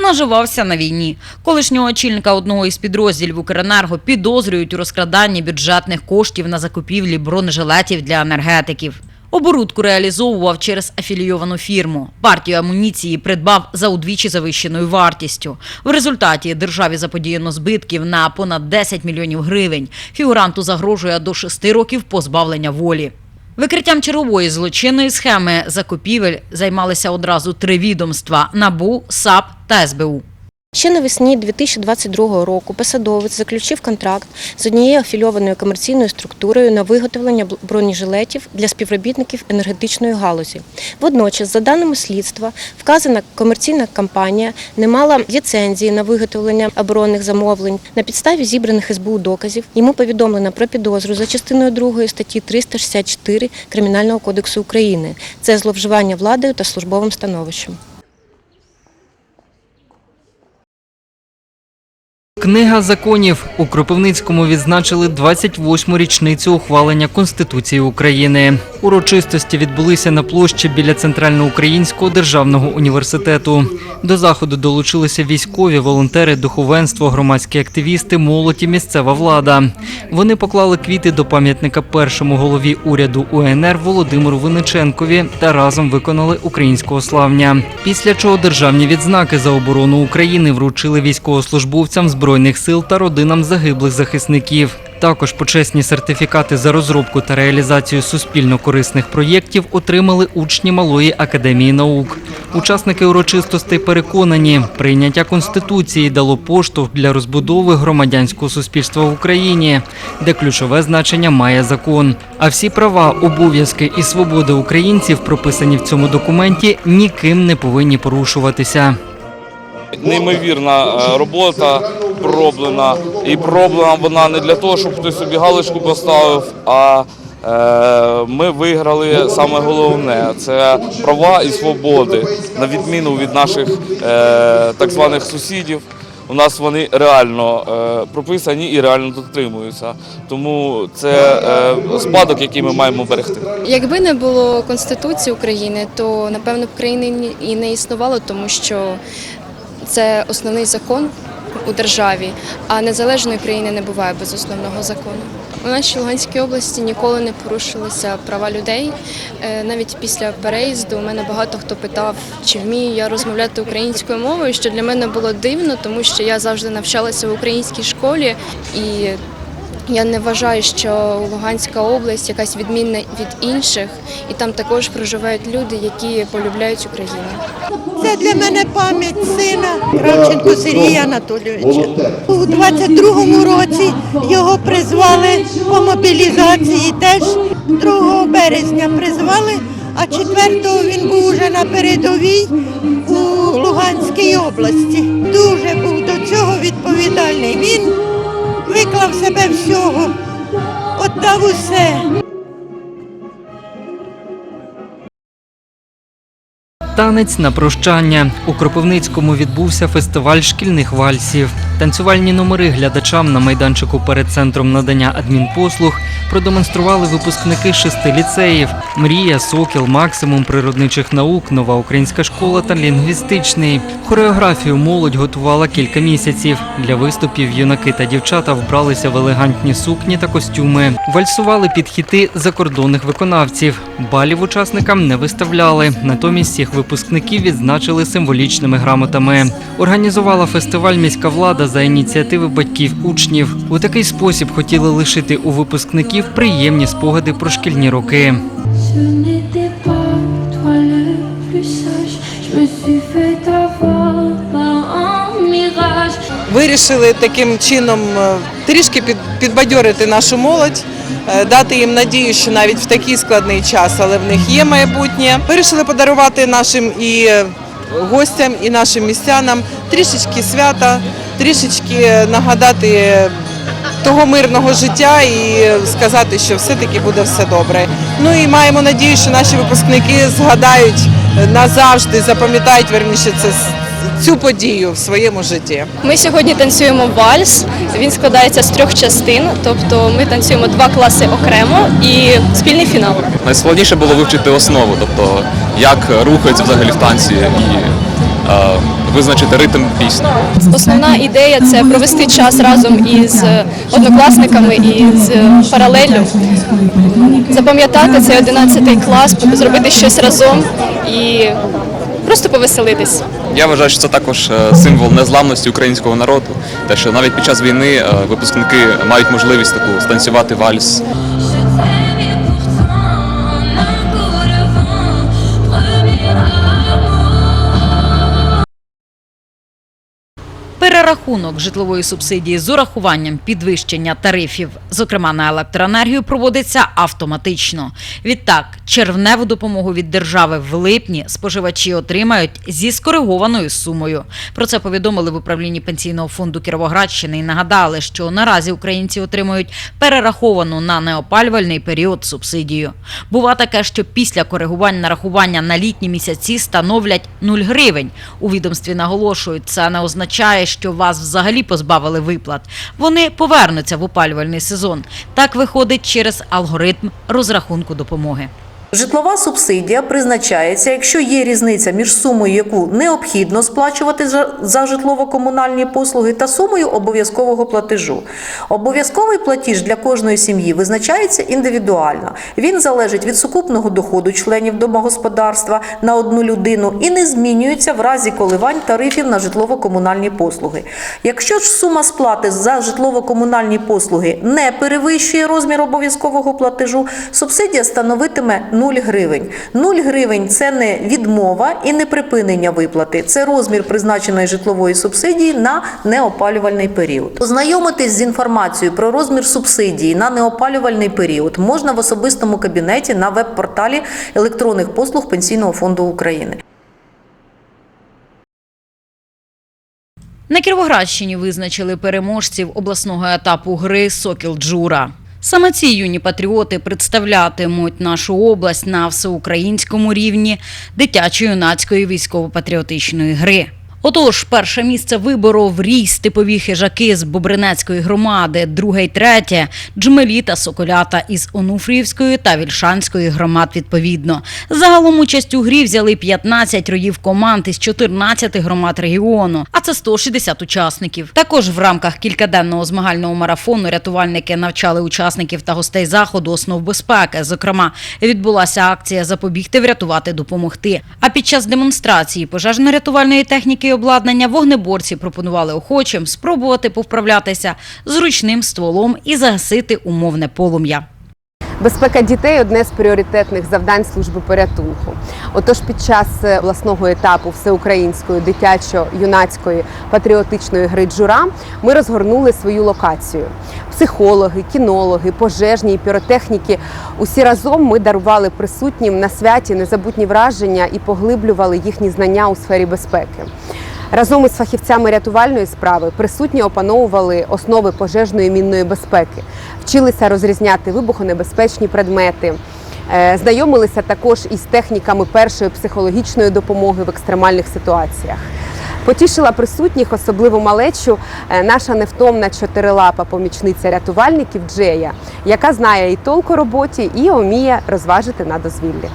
наживався на війні. Колишнього очільника одного із підрозділів Укренерго підозрюють у розкраданні бюджетних коштів на закупівлі бронежилетів для енергетиків. Оборудку реалізовував через афілійовану фірму. Партію амуніції придбав за удвічі завищеною вартістю. В результаті державі заподіяно збитків на понад 10 мільйонів гривень. Фігуранту загрожує до 6 років позбавлення волі. Викриттям чергової злочинної схеми закупівель займалися одразу три відомства – НАБУ, САП та СБУ. Ще навесні 2022 року посадовець заключив контракт з однією афільованою комерційною структурою на виготовлення бронежилетів для співробітників енергетичної галузі. Водночас, за даними слідства, вказана комерційна компанія не мала ліцензії на виготовлення оборонних замовлень. На підставі зібраних СБУ доказів йому повідомлено про підозру за частиною 2 статті 364 Кримінального кодексу України. Це зловживання владою та службовим становищем. Книга законів у Кропивницькому відзначили 28-му річницю ухвалення Конституції України. Урочистості відбулися на площі біля Центральноукраїнського державного університету. До заходу долучилися військові, волонтери, духовенство, громадські активісти, молодь і місцева влада. Вони поклали квіти до пам'ятника першому голові уряду УНР Володимиру Винниченкові та разом виконали українського славня. Після чого державні відзнаки за оборону України вручили військовослужбовцям збройних сил та родинам загиблих захисників. Також почесні сертифікати за розробку та реалізацію суспільно корисних проєктів отримали учні Малої академії наук. Учасники урочистостей переконані, прийняття конституції дало поштовх для розбудови громадянського суспільства в Україні, де ключове значення має закон. А всі права, обов'язки і свободи українців, прописані в цьому документі, ніким не повинні порушуватися. Неймовірна е, робота пророблена. І пророблена вона не для того, щоб хтось собі галочку поставив, а е, ми виграли саме головне це права і свободи, на відміну від наших е, так званих сусідів. У нас вони реально е, прописані і реально дотримуються. Тому це спадок, який ми маємо берегти. Якби не було Конституції України, то напевно б країни і не існувало, тому що це основний закон у державі, а незалежної країни не буває без основного закону. У нашій Луганській області ніколи не порушилися права людей. Е, Навіть після переїзду у мене багато хто питав, чи вмію я розмовляти українською мовою, що для мене було дивно, тому що я завжди навчалася в українській школі і я не вважаю, що Луганська область якась відмінна від інших, і там також проживають люди, які полюбляють Україну. Це для мене пам'ять сина Кравченко Сергія Анатолійовича. У 22-му році його призвали по мобілізації теж 2 березня призвали, а 4-го він був уже на передовій у Луганській області. Дуже був до цього відповідальний. Він виклав себе всього, отдав усе. Танець на прощання у Кропивницькому відбувся фестиваль шкільних вальсів. Танцювальні номери глядачам на майданчику перед центром надання адмінпослуг продемонстрували випускники шести ліцеїв: Мрія, Сокіл, Максимум природничих наук, Нова українська школа та лінгвістичний. Хореографію молодь готувала кілька місяців. Для виступів юнаки та дівчата вбралися в елегантні сукні та костюми. Вальсували під хіти закордонних виконавців. Балів учасникам не виставляли. Натомість всіх випускників відзначили символічними грамотами. Організувала фестиваль міська влада за ініціативи батьків учнів. У такий спосіб хотіли лишити у випускників приємні спогади про шкільні роки. Вирішили таким чином е, трішки під, підбадьорити нашу молодь, е, дати їм надію, що навіть в такий складний час, але в них є майбутнє. Вирішили подарувати нашим і е, гостям, і нашим містянам трішечки свята, трішечки нагадати того мирного життя і сказати, що все-таки буде все добре. Ну і маємо надію, що наші випускники згадають назавжди, запам'ятають верніше це цю подію в своєму житті. Ми сьогодні танцюємо вальс. Він складається з трьох частин, тобто ми танцюємо два класи окремо і спільний фінал. Найскладніше було вивчити основу, тобто як рухаються взагалі в танці і визначити ритм пісні. Основна ідея це провести час разом із однокласниками і з паралеллю, запам'ятати цей 11 клас, зробити щось разом і просто повеселитись. Я вважаю, що це також е, символ незламності українського народу, те, що навіть під час війни е, випускники мають можливість таку станцювати вальс. Перерахунок житлової субсидії з урахуванням підвищення тарифів, зокрема на електроенергію, проводиться автоматично. Відтак, червневу допомогу від держави в липні споживачі отримають зі скоригованою сумою. Про це повідомили в управлінні пенсійного фонду Кіровоградщини і нагадали, що наразі українці отримують перераховану на неопалювальний період субсидію. Бува таке, що після коригувань нарахування на літні місяці становлять 0 гривень. У відомстві наголошують, це не означає, що вас взагалі позбавили виплат. Вони повернуться в опалювальний сезон. Так виходить через алгоритм розрахунку допомоги. Житлова субсидія призначається, якщо є різниця між сумою, яку необхідно сплачувати за- житлово-комунальні послуги, та сумою обов'язкового платежу. Обов'язковий платіж для кожної сім'ї визначається індивідуально. Він залежить від сукупного доходу членів домогосподарства на одну людину і не змінюється в разі коливань тарифів на житлово-комунальні послуги. Якщо ж сума сплати за житлово-комунальні послуги не перевищує розмір обов'язкового платежу, субсидія становитиме 0 гривень. 0 гривень це не відмова і не припинення виплати. Це розмір призначеної житлової субсидії на неопалювальний період. Ознайомитись з інформацією про розмір субсидії на неопалювальний період можна в особистому кабінеті на веб-порталі електронних послуг Пенсійного фонду України. На Кіровоградщині визначили переможців обласного етапу гри Сокіл Джура. Саме ці юні патріоти представлятимуть нашу область на всеукраїнському рівні дитячо-юнацької військово-патріотичної гри. Отож, перше місце вибору в рій степові хижаки з Бобринецької громади, друге й третє джмелі та соколята із Онуфріївської та Вільшанської громад відповідно. Загалом участь у грі взяли 15 роїв команд із 14 громад регіону, а це 160 учасників. Також в рамках кількаденного змагального марафону рятувальники навчали учасників та гостей заходу основ безпеки. Зокрема, відбулася акція Запобігти, врятувати, допомогти. А під час демонстрації пожежно-рятувальної техніки обладнання вогнеборці пропонували охочим спробувати повправлятися з ручним стволом і загасити умовне полум'я. Безпека дітей одне з пріоритетних завдань служби порятунку. Отож, під час е, обласного етапу всеукраїнської дитячо-юнацької патріотичної гри Джура ми розгорнули свою локацію. Психологи, кінологи, пожежні піротехніки усі разом ми дарували присутнім на святі незабутні враження і поглиблювали їхні знання у сфері безпеки. Разом із фахівцями рятувальної справи присутні опановували основи пожежної мінної безпеки, вчилися розрізняти вибухонебезпечні предмети. е, Знайомилися також із техніками першої психологічної допомоги в екстремальних ситуаціях. Потішила присутніх, особливо малечу, е, наша невтомна чотирилапа помічниця рятувальників Джея, яка знає і толк у роботі, і вміє розважити на дозвіллі.